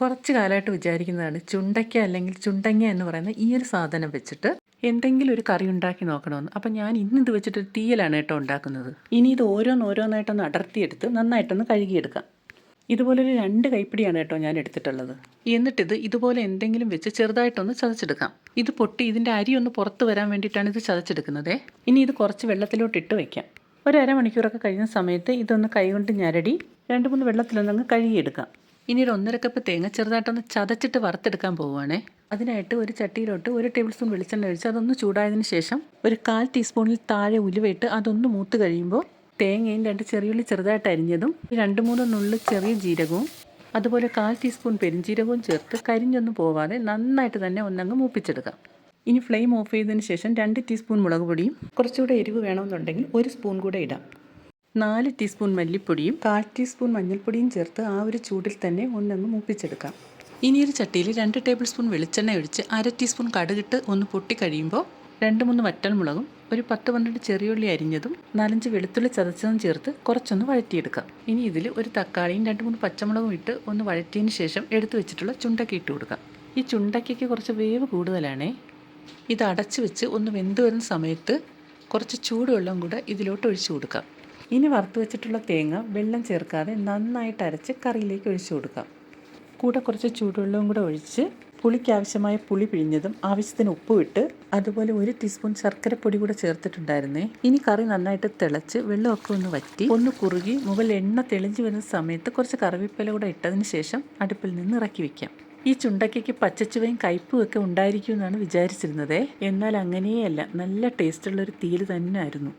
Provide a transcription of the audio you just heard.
കുറച്ച് കാലമായിട്ട് വിചാരിക്കുന്നതാണ് ചുണ്ടയ്ക്ക അല്ലെങ്കിൽ ചുണ്ടങ്ങ എന്ന് പറയുന്ന ഈ ഒരു സാധനം വെച്ചിട്ട് എന്തെങ്കിലും ഒരു കറി ഉണ്ടാക്കി നോക്കണമെന്ന്. അപ്പം ഞാൻ ഇന്ന് ഇത് വെച്ചിട്ട് തീയലാണ് കേട്ടോ ഉണ്ടാക്കുന്നത്. ഇനി ഇത് ഓരോന്ന് ഓരോന്നായിട്ടൊന്ന് അടർത്തിയെടുത്ത് നന്നായിട്ടൊന്ന് കഴുകിയെടുക്കാം. ഇതുപോലൊരു രണ്ട് കൈപ്പിടിയാണ് കേട്ടോ ഞാൻ എടുത്തിട്ടുള്ളത്. എന്നിട്ടിത് ഇതുപോലെ എന്തെങ്കിലും വെച്ച് ചെറുതായിട്ടൊന്ന് ചതച്ചെടുക്കാം. ഇത് പൊട്ടി ഇതിന്റെ അരി ഒന്ന് പുറത്ത് വരാൻ വേണ്ടിയിട്ടാണ് ഇത് ചതച്ചെടുക്കുന്നത്. ഇനി ഇത് കുറച്ച് വെള്ളത്തിലോട്ട് ഇട്ട് വയ്ക്കാം ഒരു അരമണിക്കൂറൊക്കെ കഴിയുന്ന സമയത്ത് ഇതൊന്ന് കൈകൊണ്ട് ഞരടി രണ്ട് മൂന്ന് വെള്ളത്തിലൊന്നങ്ങ് കഴുകിയെടുക്കാം. ഇനി ഒരു ഒന്നര കപ്പ് തേങ്ങ ചെറുതായിട്ടൊന്ന് ചതച്ചിട്ട് വറുത്തെടുക്കാൻ പോവുകയാണേ. അതിനായിട്ട് ഒരു ചട്ടിയിലോട്ട് ഒരു ടേബിൾ സ്പൂൺ വെളിച്ചെണ്ണ ഒഴിച്ച് അതൊന്ന് ചൂടായതിനു ശേഷം ഒരു കാൽ ടീസ്പൂണിൽ താഴെ ഉലുവയിട്ട് അതൊന്ന് മൂത്ത് കഴിയുമ്പോൾ തേങ്ങയും രണ്ട് ചെറിയുള്ളി ചെറുതായിട്ട് അരിഞ്ഞതും രണ്ട് മൂന്ന് നുള്ളു ചെറിയ ജീരകവും അതുപോലെ കാൽ ടീസ്പൂൺ പെരിഞ്ജീരകവും ചേർത്ത് കരിഞ്ഞൊന്നും പോവാതെ നന്നായിട്ട് തന്നെ ഒന്നങ്ങ് മൂപ്പിച്ചെടുക്കാം. ഇനി ഫ്ലെയിം ഓഫ് ചെയ്തതിന് ശേഷം രണ്ട് ടീസ്പൂൺ മുളക് പൊടിയും കുറച്ചുകൂടെ എരിവ് വേണമെന്നുണ്ടെങ്കിൽ ഒരു സ്പൂൺ കൂടെ ഇടാം. നാല് ടീസ്പൂൺ മല്ലിപ്പൊടിയും കാൽ ടീസ്പൂൺ മഞ്ഞൾപ്പൊടിയും ചേർത്ത് ആ ഒരു ചൂടിൽ തന്നെ ഒന്നങ്ങ് മൂപ്പിച്ചെടുക്കാം. ഇനി ഒരു ചട്ടിയിൽ രണ്ട് ടേബിൾ സ്പൂൺ വെളിച്ചെണ്ണ ഒഴിച്ച് അര ടീസ്പൂൺ കടുകിട്ട് ഒന്ന് പൊട്ടി കഴിയുമ്പോൾ രണ്ട് മൂന്ന് വറ്റൽമുളകും ഒരു പത്ത് പന്ത്രണ്ട് ചെറിയുള്ളി അരിഞ്ഞതും നാലഞ്ച് വെളുത്തുള്ളി ചതച്ചതും ചേർത്ത് കുറച്ചൊന്ന് വഴറ്റിയെടുക്കാം. ഇനി ഇതിൽ ഒരു തക്കാളിയും രണ്ട് മൂന്ന് പച്ചമുളകും ഇട്ട് ഒന്ന് വഴറ്റിയതിന് ശേഷം എടുത്തു വെച്ചിട്ടുള്ള ചുണ്ടക്കി ഇട്ട് കൊടുക്കാം. ഈ ചുണ്ടക്കയ്ക്ക് കുറച്ച് വേവ് കൂടുതലാണേ. ഇത് അടച്ചു വെച്ച് ഒന്ന് വെന്ത് വരുന്ന സമയത്ത് കുറച്ച് ചൂടുവെള്ളം കൂടെ ഇതിലോട്ട് ഒഴിച്ചു കൊടുക്കാം. ഇനി വറുത്ത് വെച്ചിട്ടുള്ള തേങ്ങ വെള്ളം ചേർക്കാതെ നന്നായിട്ട് അരച്ച് കറിയിലേക്ക് ഒഴിച്ചു കൊടുക്കാം. കൂടെ കുറച്ച് ചൂടുവെള്ളവും കൂടെ ഒഴിച്ച് പുളിക്കാവശ്യമായ പുളി പിഴിഞ്ഞതും ആവശ്യത്തിന് ഉപ്പും ഇട്ട് അതുപോലെ ഒരു ടീസ്പൂൺ ശർക്കരപ്പൊടി കൂടെ ചേർത്തിട്ടുണ്ടായിരുന്നേ. ഇനി കറി നന്നായിട്ട് തിളച്ച് വെള്ളമൊക്കെ ഒന്ന് വറ്റി ഒന്ന് കുറുകി മുകളിൽ എണ്ണ തെളിഞ്ഞു വരുന്ന സമയത്ത് കുറച്ച് കറിവേപ്പില കൂടെ ഇട്ടതിന് ശേഷം അടുപ്പിൽ നിന്ന് ഇറക്കി വെക്കാം. ഈ ചുണ്ടക്കയ്ക്ക് പച്ചച്ചുവയും കയ്പും ഒക്കെ ഉണ്ടായിരിക്കും എന്നാണ് വിചാരിച്ചിരുന്നത്. എന്നാൽ അങ്ങനെയല്ല. നല്ല ടേസ്റ്റുള്ള ഒരു തീയൽ തന്നെ ആയിരുന്നു